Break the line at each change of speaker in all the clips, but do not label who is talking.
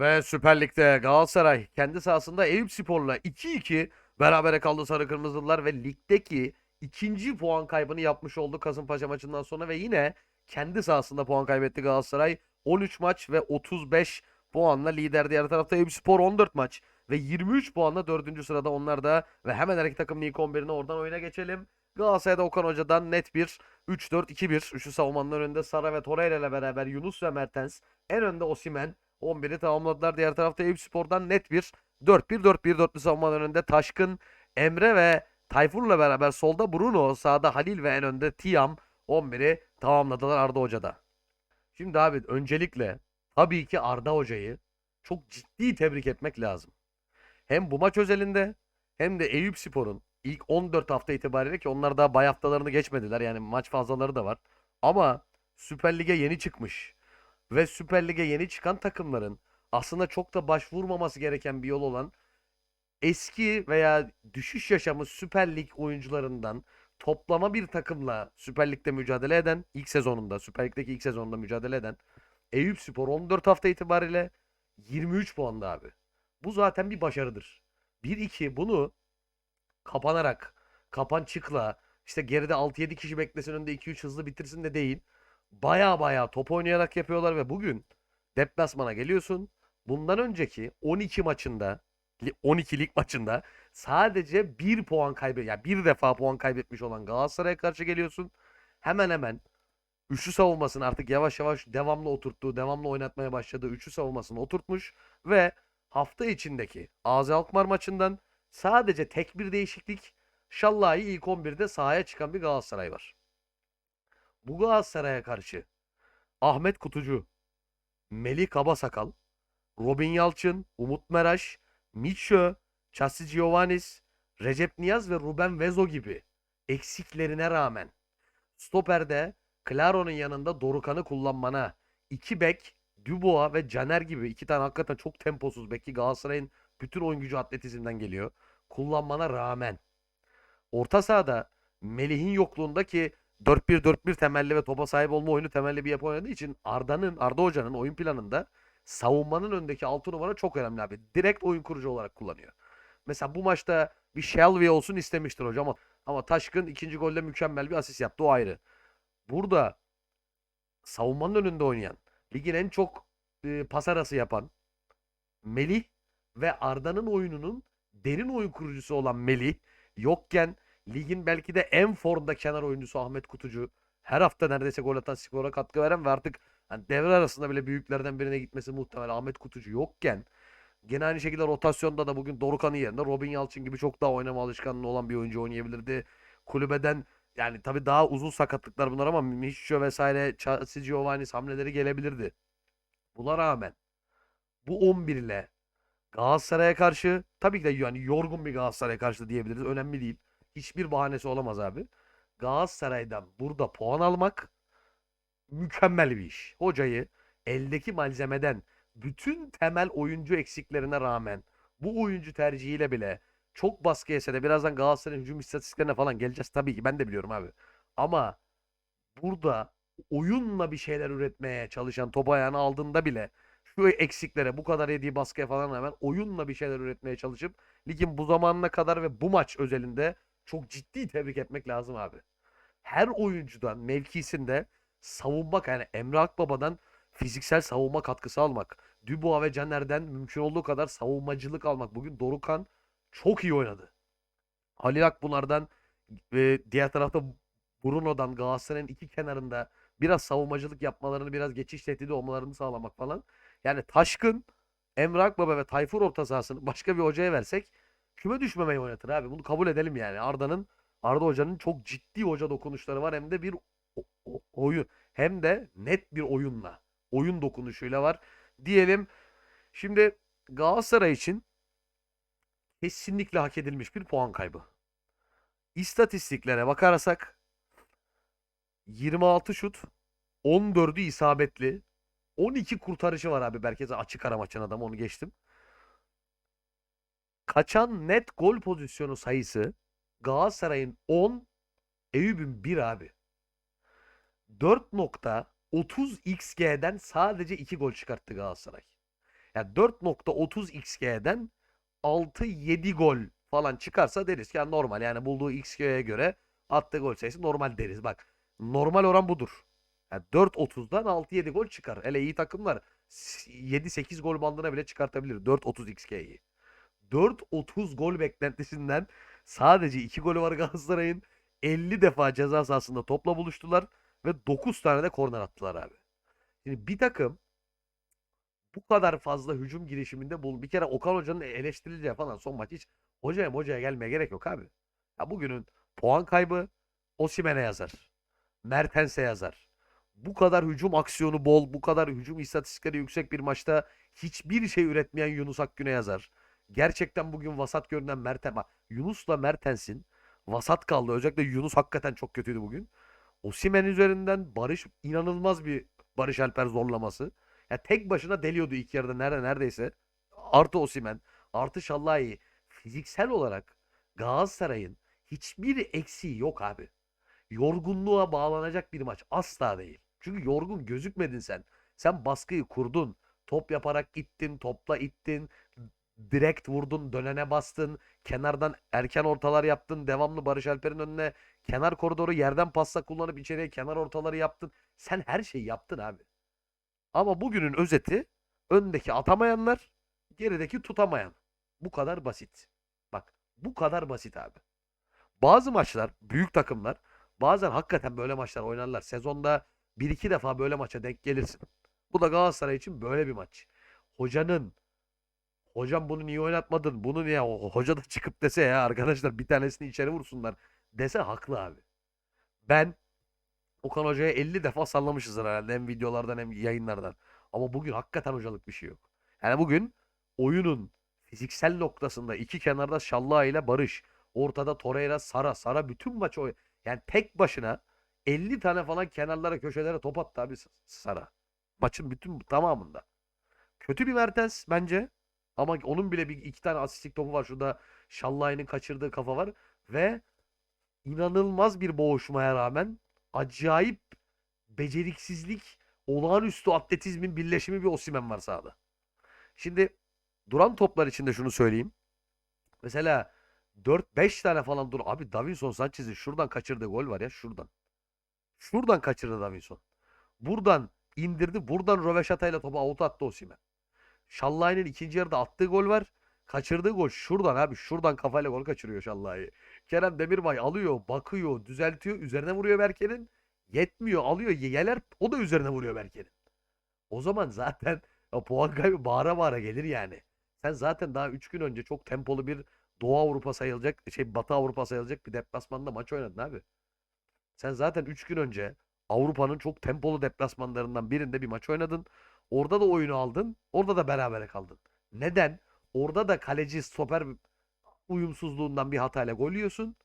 Ve Süper Lig'de Galatasaray kendi sahasında Eyüpspor'la 2-2 berabere kaldı Sarı Kırmızılılar ve ligdeki ikinci puan kaybını yapmış oldu Kasımpaşa maçından sonra ve yine kendi sahasında puan kaybetti Galatasaray. 13 maç ve 35 puanla lider. Diğer tarafta Eyüpspor 14 maç ve 23 puanla 4. sırada onlar da ve hemen her iki takım ilk 11'ine oradan oyuna geçelim. Galatasaray'da Okan Hoca'dan net bir 3-4-2-1. Üçlü savunmanın önünde Sara ve Torreira ile beraber Yunus ve Mertens. En önde Osimen. 11'i tamamladılar. Diğer tarafta Eyüpspor'dan net bir 4-1-4-1 dörtlü savunmanın önünde Taşkın, Emre ve Tayfur'la beraber solda Bruno, sağda Halil ve en önde Tiam 11'i tamamladılar Arda Hoca'da. Şimdi abi öncelikle tabii ki Arda Hoca'yı çok ciddi tebrik etmek lazım. Hem bu maç özelinde hem de Eyüpspor'un ilk 14 hafta itibariyle ki onlar daha bay haftalarını geçmediler. Yani maç fazlaları da var. Ama Süper Lig'e yeni çıkmış ve Süper Lig'e yeni çıkan takımların aslında çok da başvurmaması gereken bir yol olan eski veya düşüş yaşamış Süper Lig oyuncularından toplama bir takımla Süper Lig'de mücadele eden ilk sezonunda Süper Lig'deki ilk sezonunda mücadele eden Eyüpspor 14 hafta itibariyle 23 puanda abi. Bu zaten bir başarıdır. 1-2 bunu kapanarak, kapançıkla işte geride 6-7 kişi beklesin önünde 2-3 hızlı bitirsin de değil. Baya baya top oynayarak yapıyorlar ve bugün deplasmana geliyorsun. Bundan önceki 12 maçında 12 lig maçında sadece 1 puan kaybet yani bir defa puan kaybetmiş olan Galatasaray'a karşı geliyorsun. Hemen hemen üçlü savunmasını artık yavaş yavaş devamlı oturttuğu, devamlı oynatmaya başladığı üçlü savunmasını oturtmuş ve hafta içindeki AZ Alkmaar maçından sadece tek bir değişiklik Şallah'ı ilk 11'de sahaya çıkan bir Galatasaray var. Bu Galatasaray'a karşı Ahmet Kutucu, Melih Kabasakal, Robin Yalçın, Umut Meraş, Mitchell, Chassi Giovannis, Recep Niyaz ve Ruben Vezo gibi eksiklerine rağmen stoperde Claro'nun yanında Dorukan'ı kullanmana, iki bek Dubois ve Caner gibi iki tane hakikaten çok temposuz beki Galatasaray'ın bütün oyun gücü atletizmden geliyor. Kullanmana rağmen orta sahada Melih'in yokluğunda ki 4-1-4-1 temelli ve topa sahip olma oyunu temelli bir yapı oynadığı için Arda'nın, Arda Hoca'nın oyun planında savunmanın önündeki 6 numara çok önemli abi. Direkt oyun kurucu olarak kullanıyor. Mesela bu maçta bir Shelby olsun istemiştir hocam ama, ama Taşkın ikinci golde mükemmel bir asist yaptı o ayrı. Burada savunmanın önünde oynayan, ligin en çok e, pas arası yapan Melih ve Arda'nın oyununun derin oyun kurucusu olan Melih yokken ligin belki de en formda kenar oyuncusu Ahmet Kutucu her hafta neredeyse gol atan skora katkı veren ve artık hani devre arasında bile büyüklerden birine gitmesi muhtemel Ahmet Kutucu yokken gene aynı şekilde rotasyonda da bugün Dorukan'ın yerine Robin Yalçın gibi çok daha oynama alışkanlığı olan bir oyuncu oynayabilirdi. Kulübeden yani tabii daha uzun sakatlıklar bunlar ama Mişço vesaire Chelsea Giovanni's hamleleri gelebilirdi. Buna rağmen bu 11 ile Galatasaray'a karşı tabii ki de yani yorgun bir Galatasaray'a karşı diyebiliriz. Önemli değil. Hiçbir bahanesi olamaz abi. Galatasaray'dan burada puan almak mükemmel bir iş. Hocayı eldeki malzemeden bütün temel oyuncu eksiklerine rağmen bu oyuncu tercihiyle bile çok baskı yese de birazdan Galatasaray'ın hücum istatistiklerine falan geleceğiz tabii ki ben de biliyorum abi. Ama burada oyunla bir şeyler üretmeye çalışan top ayağını aldığında bile şu eksiklere bu kadar yediği baskıya falan rağmen oyunla bir şeyler üretmeye çalışıp ligin bu zamanına kadar ve bu maç özelinde çok ciddi tebrik etmek lazım abi. Her oyuncudan mevkisinde savunmak yani Emre Akbaba'dan fiziksel savunma katkısı almak. Dubois ve Caner'den mümkün olduğu kadar savunmacılık almak. Bugün Dorukan çok iyi oynadı. Halil Akbular'dan ve diğer tarafta Bruno'dan Galatasaray'ın iki kenarında biraz savunmacılık yapmalarını, biraz geçiş tehdidi olmalarını sağlamak falan. Yani Taşkın, Emre Akbaba ve Tayfur orta sahasını başka bir hocaya versek küme düşmemeyi oynatır abi. Bunu kabul edelim yani. Arda'nın Arda Hoca'nın çok ciddi hoca dokunuşları var hem de bir oyun hem de net bir oyunla, oyun dokunuşuyla var diyelim. Şimdi Galatasaray için kesinlikle hak edilmiş bir puan kaybı. İstatistiklere bakarsak 26 şut, 14'ü isabetli, 12 kurtarışı var abi. Berkeze açık ara maçın adamı onu geçtim. Kaçan net gol pozisyonu sayısı Galatasaray'ın 10, Eyüp'ün 1 abi. 4.30 XG'den sadece 2 gol çıkarttı Galatasaray. Yani 4.30 XG'den 6-7 gol falan çıkarsa deriz ki yani normal. Yani bulduğu XG'ye göre attığı gol sayısı normal deriz. Bak normal oran budur. Yani 4.30'dan 6-7 gol çıkar. Hele iyi takımlar 7-8 gol bandına bile çıkartabilir 4.30 XG'yi. 4.30 gol beklentisinden sadece 2 golü var Galatasaray'ın. 50 defa ceza sahasında topla buluştular ve 9 tane de korner attılar abi. Şimdi bir takım bu kadar fazla hücum girişiminde bul. Bir kere Okan Hoca'nın eleştirileceği falan son maç hiç hocaya hocaya gelmeye gerek yok abi. Ya bugünün puan kaybı Osimhen'e yazar. Mertens'e yazar. Bu kadar hücum aksiyonu bol, bu kadar hücum istatistikleri yüksek bir maçta hiçbir şey üretmeyen Yunus Akgün'e yazar. Gerçekten bugün vasat görünen Mertens, bak Yunus'la Mertens'in vasat kaldı. Özellikle Yunus hakikaten çok kötüydü bugün. Osimhen üzerinden Barış inanılmaz bir Barış Alper zorlaması. Ya tek başına deliyordu ilk yarıda nerede neredeyse. Artı Osimhen, artı Şallahi fiziksel olarak Galatasaray'ın hiçbir eksiği yok abi. Yorgunluğa bağlanacak bir maç asla değil. Çünkü yorgun gözükmedin sen. Sen baskıyı kurdun. Top yaparak gittin, topla ittin, direkt vurdun, dönene bastın, kenardan erken ortalar yaptın, devamlı Barış Alper'in önüne kenar koridoru yerden pasla kullanıp içeriye kenar ortaları yaptın. Sen her şeyi yaptın abi. Ama bugünün özeti öndeki atamayanlar, gerideki tutamayan. Bu kadar basit. Bak bu kadar basit abi. Bazı maçlar, büyük takımlar bazen hakikaten böyle maçlar oynarlar. Sezonda bir iki defa böyle maça denk gelirsin. Bu da Galatasaray için böyle bir maç. Hocanın hocam bunu niye oynatmadın? Bunu niye? O- Hoca da çıkıp dese ya arkadaşlar bir tanesini içeri vursunlar dese haklı abi. Ben Okan Hoca'ya 50 defa sallamışız herhalde hem videolardan hem yayınlardan. Ama bugün hakikaten hocalık bir şey yok. Yani bugün oyunun fiziksel noktasında iki kenarda Şallah ile Barış, ortada Torreira, Sara, Sara bütün maç oy yani tek başına 50 tane falan kenarlara köşelere top attı abi Sara. Maçın bütün tamamında. Kötü bir Mertens bence. Ama onun bile bir iki tane asistlik topu var. Şurada Şallah'ın kaçırdığı kafa var. Ve inanılmaz bir boğuşmaya rağmen acayip beceriksizlik, olağanüstü atletizmin birleşimi bir Osimhen var sahada. Şimdi duran toplar içinde şunu söyleyeyim. Mesela 4-5 tane falan dur. Abi Davinson Sanchez'in şuradan kaçırdığı gol var ya şuradan. Şuradan kaçırdı Davinson. Buradan indirdi. Buradan Röveşata'yla topu avuta attı Osimhen. Şallah'ın ikinci yarıda attığı gol var. Kaçırdığı gol şuradan abi. Şuradan kafayla gol kaçırıyor Şallah'ı. Kerem Demirbay alıyor, bakıyor, düzeltiyor. Üzerine vuruyor Berke'nin. Yetmiyor, alıyor, yeler. O da üzerine vuruyor Berke'nin. O zaman zaten ya puan kaybı bağıra bağıra gelir yani. Sen zaten daha 3 gün önce çok tempolu bir Doğu Avrupa sayılacak, şey Batı Avrupa sayılacak bir deplasmanda maç oynadın abi. Sen zaten 3 gün önce Avrupa'nın çok tempolu deplasmanlarından birinde bir maç oynadın. Orada da oyunu aldın. Orada da berabere kaldın. Neden? Orada da kaleci stoper uyumsuzluğundan bir hatayla gol yiyorsun.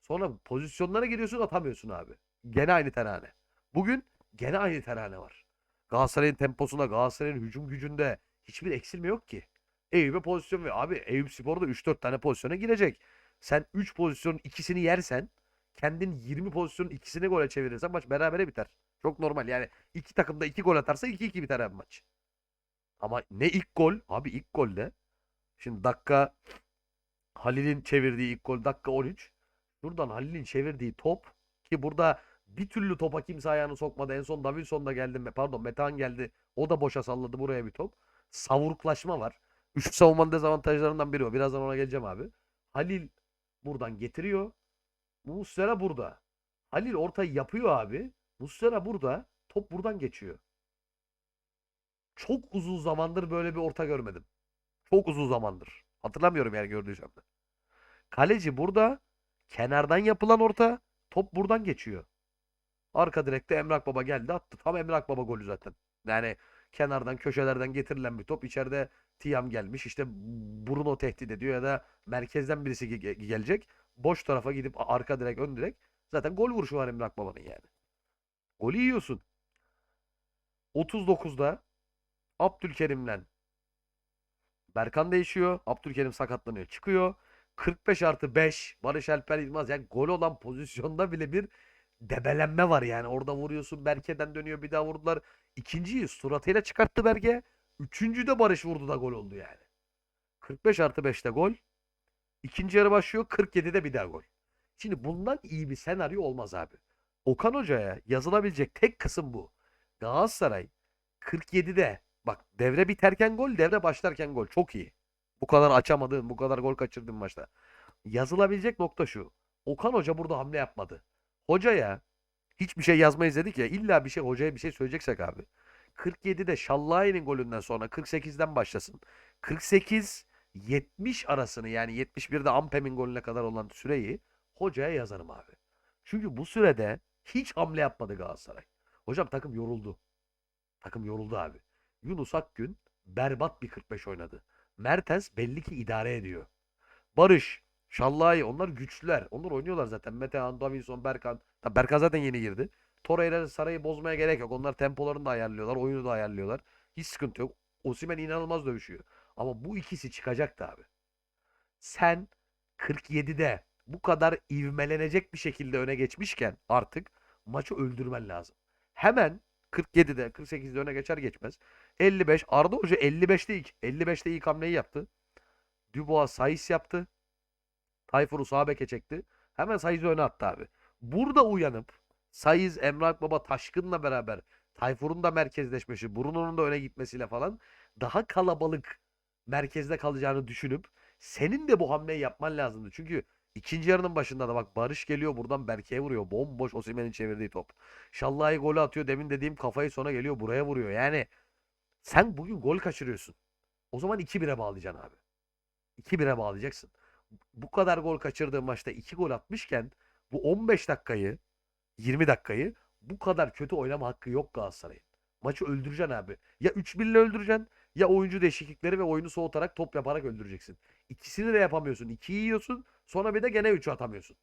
Sonra pozisyonlara giriyorsun atamıyorsun abi. Gene aynı terane. Bugün gene aynı terane var. Galatasaray'ın temposunda, Galatasaray'ın hücum gücünde hiçbir eksilme yok ki. Eyüp'e pozisyon ve abi Eyüp Spor'da 3-4 tane pozisyona girecek. Sen 3 pozisyonun ikisini yersen kendin 20 pozisyonun ikisini gole çevirirsen maç berabere biter. Çok normal yani iki takım da 2 gol atarsa 2-2 biter abi maç. Ama ne ilk gol? Abi ilk golde. Şimdi dakika Halil'in çevirdiği ilk gol dakika 13. Buradan Halil'in çevirdiği top ki burada bir türlü topa kimse ayağını sokmadı. En son Davinson da geldi. Pardon Metehan geldi. O da boşa salladı buraya bir top. Savuruklaşma var. Üçlü savunmanın dezavantajlarından biri o. Birazdan ona geleceğim abi. Halil buradan getiriyor. Muslera burada. Halil ortayı yapıyor abi. Muslera burada. Top buradan geçiyor. Çok uzun zamandır böyle bir orta görmedim. Çok uzun zamandır. Hatırlamıyorum yani gördüğüm Kaleci burada. Kenardan yapılan orta. Top buradan geçiyor. Arka direkte Emrak Baba geldi attı. Tam Emrak Baba golü zaten. Yani kenardan köşelerden getirilen bir top. İçeride Tiam gelmiş. İşte Bruno tehdit ediyor ya da merkezden birisi ge- gelecek. Boş tarafa gidip arka direk ön direk. Zaten gol vuruşu var Emrak Baba'nın yani. Golü yiyorsun. 39'da Abdülkerim'le Berkan değişiyor. Abdülkerim sakatlanıyor. Çıkıyor. 45 artı 5 Barış Alper Yılmaz. Yani gol olan pozisyonda bile bir debelenme var yani. Orada vuruyorsun Berke'den dönüyor bir daha vurdular. İkinciyi suratıyla çıkarttı Berke. Üçüncüde Barış vurdu da gol oldu yani. 45 artı 5'te gol. İkinci yarı başlıyor. 47'de bir daha gol. Şimdi bundan iyi bir senaryo olmaz abi. Okan Hoca'ya yazılabilecek tek kısım bu. Galatasaray 47'de bak devre biterken gol, devre başlarken gol. Çok iyi. Bu kadar açamadığın, bu kadar gol kaçırdığın maçta. Yazılabilecek nokta şu. Okan Hoca burada hamle yapmadı. Hocaya hiçbir şey yazmayız dedik ya. İlla bir şey hocaya bir şey söyleyeceksek abi. 47'de Şallayi'nin golünden sonra 48'den başlasın. 48 70 arasını yani 71'de Ampem'in golüne kadar olan süreyi hocaya yazarım abi. Çünkü bu sürede hiç hamle yapmadı Galatasaray. Hocam takım yoruldu. Takım yoruldu abi. Yunus Akgün berbat bir 45 oynadı. Mertens belli ki idare ediyor. Barış, Şallayi onlar güçlüler. Onlar oynuyorlar zaten. Metehan, Davinson, Berkan. Tabii Berkan zaten yeni girdi. Torreira Saray'ı bozmaya gerek yok. Onlar tempolarını da ayarlıyorlar. Oyunu da ayarlıyorlar. Hiç sıkıntı yok. Osimhen inanılmaz dövüşüyor. Ama bu ikisi çıkacaktı abi. Sen 47'de bu kadar ivmelenecek bir şekilde öne geçmişken artık maçı öldürmen lazım. Hemen 47'de 48'de öne geçer geçmez. 55 Arda Hoca 55'te ilk 55'te ilk hamleyi yaptı. Dubois Saiz yaptı. Tayfur'u sağ beke çekti. Hemen Saiz'i öne attı abi. Burada uyanıp Saiz, Emrah Baba, Taşkın'la beraber Tayfur'un da merkezleşmesi, Bruno'nun da öne gitmesiyle falan daha kalabalık merkezde kalacağını düşünüp senin de bu hamleyi yapman lazımdı. Çünkü ikinci yarının başında da bak Barış geliyor buradan Berke'ye vuruyor. Bomboş Osimhen'in çevirdiği top. Şallahi golü atıyor. Demin dediğim kafayı sona geliyor buraya vuruyor. Yani sen bugün gol kaçırıyorsun. O zaman 2-1'e bağlayacaksın abi. 2-1'e bağlayacaksın. Bu kadar gol kaçırdığın maçta 2 gol atmışken bu 15 dakikayı 20 dakikayı bu kadar kötü oynama hakkı yok Galatasaray'ın. Maçı öldüreceksin abi. Ya 3-1 ile öldüreceksin ya oyuncu değişiklikleri ve oyunu soğutarak top yaparak öldüreceksin. İkisini de yapamıyorsun. 2'yi yiyorsun sonra bir de gene 3'ü atamıyorsun.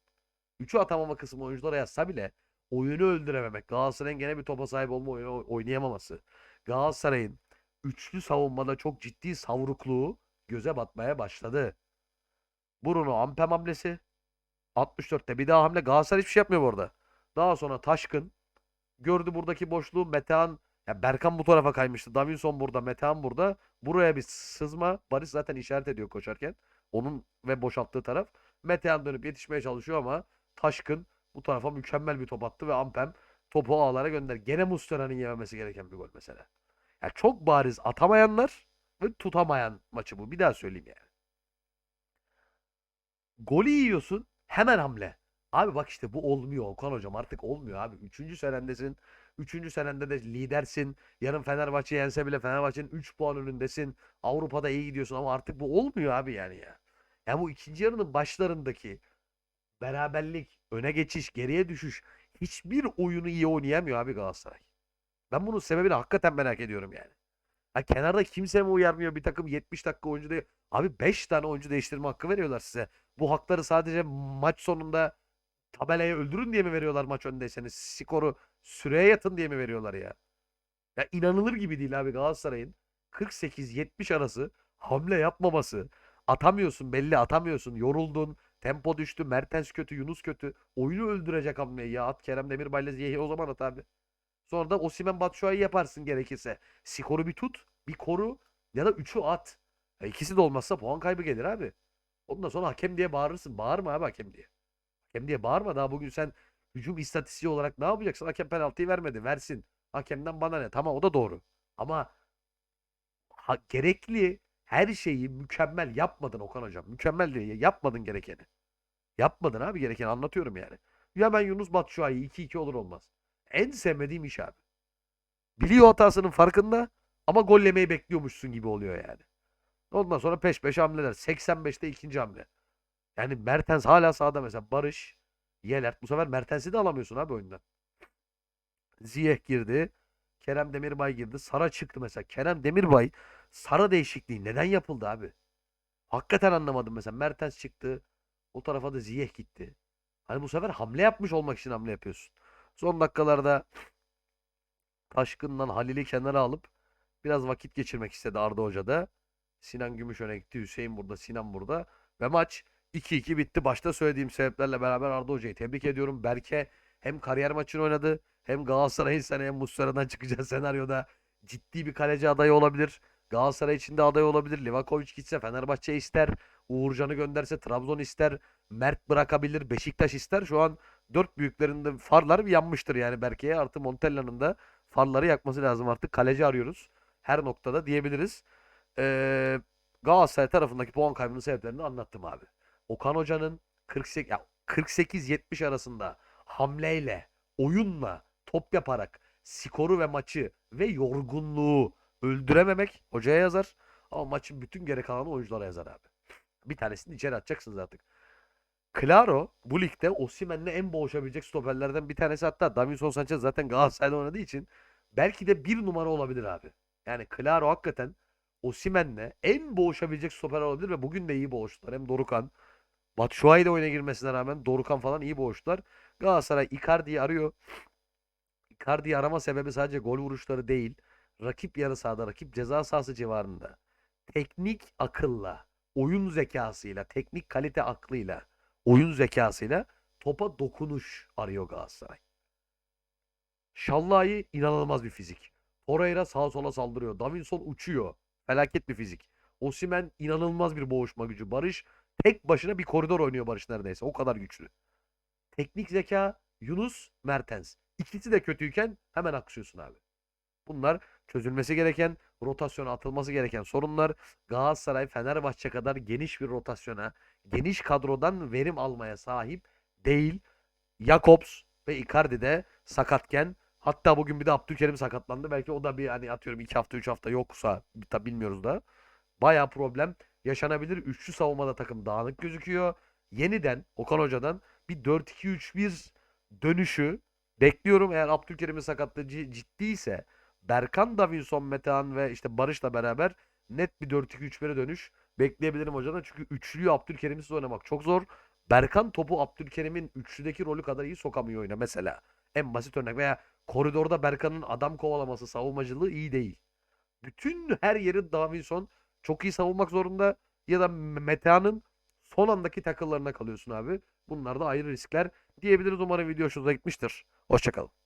3'ü atamama kısmı oyunculara yazsa bile oyunu öldürememek. Galatasaray'ın gene bir topa sahip olma oyunu oynayamaması. Galatasaray'ın üçlü savunmada çok ciddi savrukluğu göze batmaya başladı. Bruno Ampem hamlesi. 64'te bir daha hamle. Galatasaray hiçbir şey yapmıyor bu arada. Daha sonra Taşkın gördü buradaki boşluğu. Metehan ya Berkan bu tarafa kaymıştı. Davinson burada, Metehan burada. Buraya bir sızma. Barış zaten işaret ediyor koşarken. Onun ve boşalttığı taraf. Metehan dönüp yetişmeye çalışıyor ama Taşkın bu tarafa mükemmel bir top attı ve Ampem topu ağlara gönder. Gene Muslera'nın yememesi gereken bir gol mesela. Ya çok bariz atamayanlar ve tutamayan maçı bu. Bir daha söyleyeyim yani. Golü yiyorsun hemen hamle. Abi bak işte bu olmuyor Okan hocam artık olmuyor abi. Üçüncü senendesin. Üçüncü senende de lidersin. Yarın Fenerbahçe yense bile Fenerbahçe'nin 3 puan önündesin. Avrupa'da iyi gidiyorsun ama artık bu olmuyor abi yani ya. Ya bu ikinci yarının başlarındaki beraberlik, öne geçiş, geriye düşüş hiçbir oyunu iyi oynayamıyor abi Galatasaray. Ben bunun sebebini hakikaten merak ediyorum yani. Ha, kenarda kimse mi uyarmıyor bir takım 70 dakika oyuncu değil. Abi 5 tane oyuncu değiştirme hakkı veriyorlar size. Bu hakları sadece maç sonunda tabelaya öldürün diye mi veriyorlar maç öndeyseniz? Skoru süreye yatın diye mi veriyorlar ya? Ya inanılır gibi değil abi Galatasaray'ın 48-70 arası hamle yapmaması. Atamıyorsun belli atamıyorsun. Yoruldun. Tempo düştü. Mertens kötü. Yunus kötü. Oyunu öldürecek hamleyi ya. At Kerem Demirbay'la Ziyeh'i o zaman at abi. Sonra da Osimhen Batshuayi yaparsın gerekirse. Skoru bir tut. Bir koru. Ya da 3'ü at. Ya ikisi de olmazsa puan kaybı gelir abi. Ondan sonra hakem diye bağırırsın. Bağırma abi hakem diye. Hakem diye bağırma. Daha bugün sen hücum istatistiği olarak ne yapacaksın? Hakem penaltıyı vermedi. Versin. Hakemden bana ne? Tamam o da doğru. Ama ha, gerekli her şeyi mükemmel yapmadın Okan hocam. Mükemmel değil. Yapmadın gerekeni. Yapmadın abi gerekeni anlatıyorum yani. Ya ben Yunus Batshuayi 2-2 olur olmaz. En sevmediğim iş abi. Biliyor hatasının farkında ama gol yemeyi bekliyormuşsun gibi oluyor yani. Ondan sonra peş peşe hamleler. 85'te ikinci hamle. Yani Mertens hala sahada mesela. Barış, Yelert. Bu sefer Mertens'i de alamıyorsun abi oyundan. Ziyech girdi. Kerem Demirbay girdi. Sara çıktı mesela. Kerem Demirbay Sara değişikliği neden yapıldı abi? Hakikaten anlamadım mesela. Mertens çıktı. O tarafa da Ziyech gitti. Hani bu sefer hamle yapmış olmak için hamle yapıyorsun. Son dakikalarda Taşkın'dan Halil'i kenara alıp biraz vakit geçirmek istedi Arda Hoca da. Sinan Gümüş öne gitti. Hüseyin burada, Sinan burada. Ve maç 2-2 bitti. Başta söylediğim sebeplerle beraber Arda Hoca'yı tebrik ediyorum. Berke hem kariyer maçını oynadı hem Galatasaray'ın seneye Muslera'dan çıkacağı senaryoda ciddi bir kaleci adayı olabilir. Galatasaray için de aday olabilir. Livakovic gitse Fenerbahçe ister. Uğurcan'ı gönderse Trabzon ister. Mert bırakabilir. Beşiktaş ister. Şu an dört büyüklerinde farlar bir yanmıştır yani Berke'ye. Artı Montella'nın da farları yakması lazım artık. Kaleci arıyoruz. Her noktada diyebiliriz. Ee, Galatasaray tarafındaki puan kaybının sebeplerini anlattım abi. Okan Hoca'nın 48 ya 48-70 arasında hamleyle, oyunla, top yaparak skoru ve maçı ve yorgunluğu öldürememek hocaya yazar. Ama maçın bütün geri kalanı oyunculara yazar abi. Bir tanesini içeri atacaksınız artık. Claro bu ligde Osimhen'le en boğuşabilecek stoperlerden bir tanesi. Hatta Davinson Sanchez zaten Galatasaray'da oynadığı için belki de bir numara olabilir abi. Yani Claro hakikaten Osimhen'le en boğuşabilecek stoper olabilir ve bugün de iyi boğuştular. Hem Dorukan, Batshuayi de oyuna girmesine rağmen Dorukan falan iyi boğuştular. Galatasaray Icardi'yi arıyor. Icardi'yi arama sebebi sadece gol vuruşları değil. Rakip yarı sahada, rakip ceza sahası civarında teknik akılla, oyun zekasıyla, teknik kalite aklıyla, oyun zekasıyla topa dokunuş arıyor Galatasaray. Şallahi inanılmaz bir fizik. Torreira sağa sola saldırıyor. Davinson uçuyor. Felaket bir fizik. Osimhen inanılmaz bir boğuşma gücü. Barış tek başına bir koridor oynuyor Barış neredeyse. O kadar güçlü. Teknik zeka Yunus Mertens. İkisi de kötüyken hemen aksıyorsun abi. Bunlar çözülmesi gereken, rotasyona atılması gereken sorunlar. Galatasaray Fenerbahçe kadar geniş bir rotasyona, geniş kadrodan verim almaya sahip değil. Jakobs ve Icardi de sakatken hatta bugün bir de Abdülkerim sakatlandı. Belki o da bir hani atıyorum 2 hafta 3 hafta yoksa tabi bilmiyoruz da. Bayağı problem yaşanabilir. Üçlü savunmada takım dağınık gözüküyor. Yeniden Okan Hoca'dan bir 4-2-3-1 dönüşü bekliyorum. Eğer Abdülkerim'in sakatlığı ci- ciddiyse Berkan, Davinson, Metehan ve işte Barış'la beraber net bir 4-2-3-1'e dönüş bekleyebilirim hocadan. Çünkü üçlüyü Abdülkerim'siz oynamak çok zor. Berkan topu Abdülkerim'in üçlüdeki rolü kadar iyi sokamıyor oyuna mesela. En basit örnek veya koridorda Berkan'ın adam kovalaması, savunmacılığı iyi değil. Bütün her yeri Davinson çok iyi savunmak zorunda ya da Metehan'ın son andaki takıllarına kalıyorsun abi. Bunlar da ayrı riskler diyebiliriz. Umarım video hoşunuza gitmiştir. Hoşçakalın.